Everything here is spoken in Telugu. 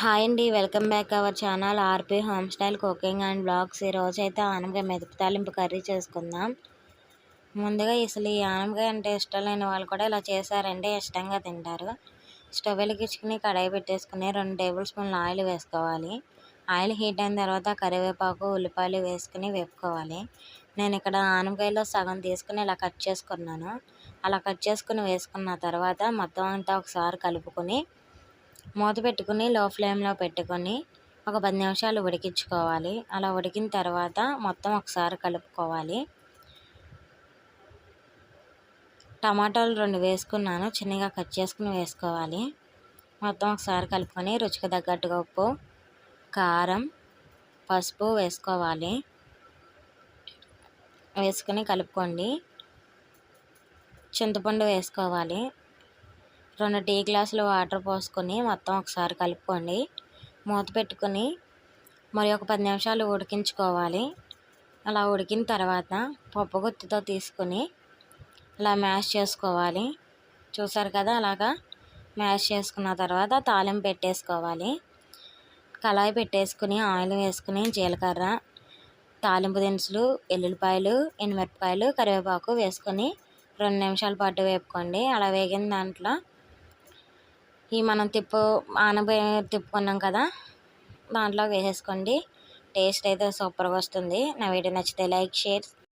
హాయ్ అండి welcome back our channel RP home style cooking and blogs. ఈరోజు అయితే ఆనమకాయ మెతుకు తాలింపు కర్రీ చేసుకుందాం. ముందుగా అసలు ఈ ఆనమకాయ అంటే ఇష్టం లేని వాళ్ళు కూడా ఇలా చేశారంటే ఇష్టంగా తింటారు. స్టవ్ వెలిగించుకుని కడాయి పెట్టేసుకుని రెండు టేబుల్ స్పూన్ల ఆయిల్ వేసుకోవాలి. ఆయిల్ హీట్ అయిన తర్వాత కరివేపాకు ఉల్లిపాయలు వేసుకుని వేపుకోవాలి. నేను ఇక్కడ ఆనమకాయలో సగం తీసుకుని ఇలా కట్ చేసుకున్నాను. అలా కట్ చేసుకుని వేసుకున్న తర్వాత మొత్తం అంతా ఒకసారి కలుపుకొని మూత పెట్టుకుని లో ఫ్లేమ్లో పెట్టుకొని ఒక పది నిమిషాలు ఉడికించుకోవాలి. అలా ఉడికిన తర్వాత మొత్తం ఒకసారి కలుపుకోవాలి. టమాటాలు రెండు వేసుకున్నాను. చిన్నగా కట్ చేసుకుని వేసుకోవాలి. మొత్తం ఒకసారి కలుపుకొని రుచికి తగ్గట్టుగా ఉప్పు కారం పసుపు వేసుకోవాలి. వేసుకొని కలుపుకోండి. చింతపండు వేసుకోవాలి. రెండు టీ గ్లాసులు వాటర్ పోసుకొని మొత్తం ఒకసారి కలుపుకోండి. మూత పెట్టుకొని మరి ఒక పది నిమిషాలు ఉడికించుకోవాలి. అలా ఉడికిన తర్వాత పప్పు గుత్తితో తీసుకొని ఇలా మ్యాష్ చేసుకోవాలి. చూసారు కదా అలాగా మ్యాష్ చేసుకున్న తర్వాత తాలింపు పెట్టేసుకోవాలి. కళాయి పెట్టేసుకుని ఆయిల్ వేసుకుని జీలకర్ర తాలింపు దినుసులు ఎల్లుల్లిపాయలు ఎండుమిరపకాయలు కరివేపాకు వేసుకొని రెండు నిమిషాల పాటు వేపుకోండి. అలా వేగిన దాంట్లో ఈ మనం తిప్పు ఆనపకాయ తిప్పుకున్నాం కదా దాంట్లో వేసేసుకోండి. టేస్ట్ అయితే సూపర్గా వస్తుంది. నా వీడియో నచ్చితే లైక్ షేర్.